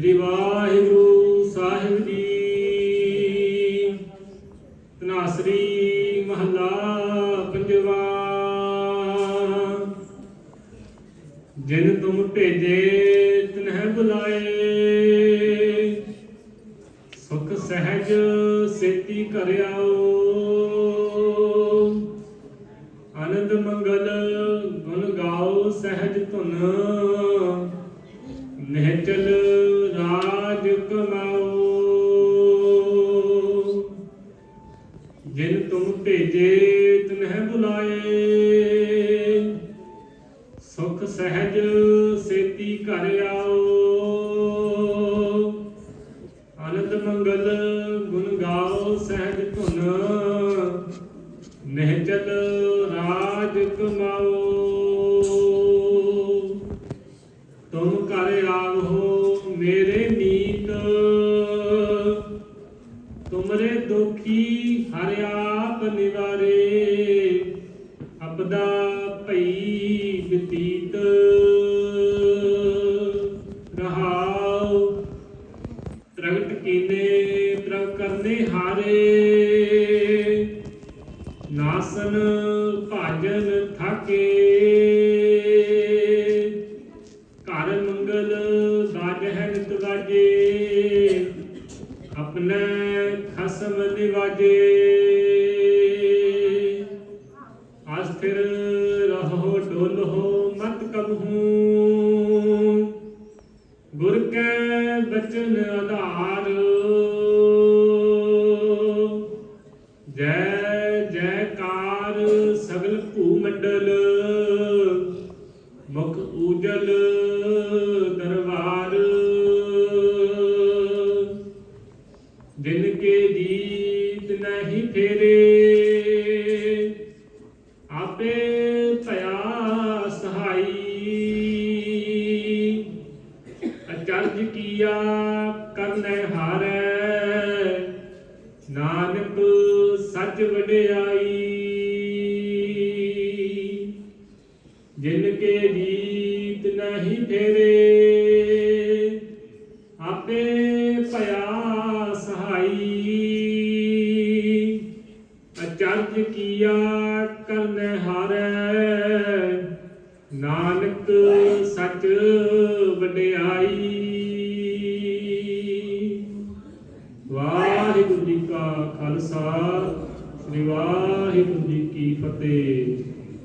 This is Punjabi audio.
ਸ੍ਰੀ ਵਾਹਿਗੁਰੂ ਸਾਹਿਬ ਜੀ। ਤਨਾਸਰੀ ਮਹੱਲਾ ਪੰਜਵਾ। ਜਿਨ ਤੁਮ ਭੇਜੇ, ਤਿਨਹਿ ਬੁਲਾਏ। ਸੁਖ ਸਹਿਜ ਸੇਤੀ ਕਰਿਆਓ। ਆਨੰਦ ਮੰਗਲ ਗੁਣ ਗਾਓ ਸਹਿਜ ਧੁਨ। ਭੇਜੇ ਤਿਨਹਿ ਬੁਲਾਏ। ਸੁਖ ਸਹਿਜ ਸੇਤੀ ਘਰ ਆਓ। ਆਨੰਦ ਮੰਗਲ ਗੁਣ ਗਾਓ ਸਹਿਜ ਧੁਨ। ਨਿਹਚਲ ਰਾਜ ਕਮਾਓ। ਤੁਮ ਘਰ ਆਵੋ ਮੇਰੇ ਨੀ ਤੁਮਰੇ ਦੁਖੀ ਹਰਿ ਆਪ ਨਿਵਾਰੇ। ਅਬਦਾ ਭਈ ਬਤੀਤ। ਰਹਾਉ ਪ੍ਰਗਟ ਕੀਨੇ ਪ੍ਰਭ ਕਰਨੇ ਹਾਰੇ। ਖਸਮ ਨਿਵਾਜੇ ਅਸਥਿਰ ਰਹੋ, ਡੋਲੋ, ਮਤ ਕਬਹੂ ਗੁਰ ਕੈ ਬਚਨ ਆਧਾਰ। ਜੈ ਜੈਕਾਰ ਸਗਲ ਭੂ ਮੰਡਲ ਮੁਖ ਉਜਲ ਨਹੀਂ ਫੇਰੇ। ਆਪੇ ਭਇਆ ਸਹਾਈ। ਅਚਰਜ ਕੀਆ ਕਰਨੈ ਹਾਰੈ। ਨਾਨਕ ਸੱਚ ਵਡਿਆਈ। ਜਿਨ ਕੇ ਜੀਤ ਨਹੀਂ ਫੇਰੇ। ਕੀਆ ਕਰਨੈ ਹਾਰੈ। ਨਾਨਕ ਸਚ ਵਡਿਆਈ। ਵਾਹਿਗੁਰੂ ਜੀ ਕਾ ਖਾਲਸਾ, ਸ੍ਰੀ ਵਾਹਿਗੁਰੂ ਜੀ ਕੀ ਫਤਿਹ।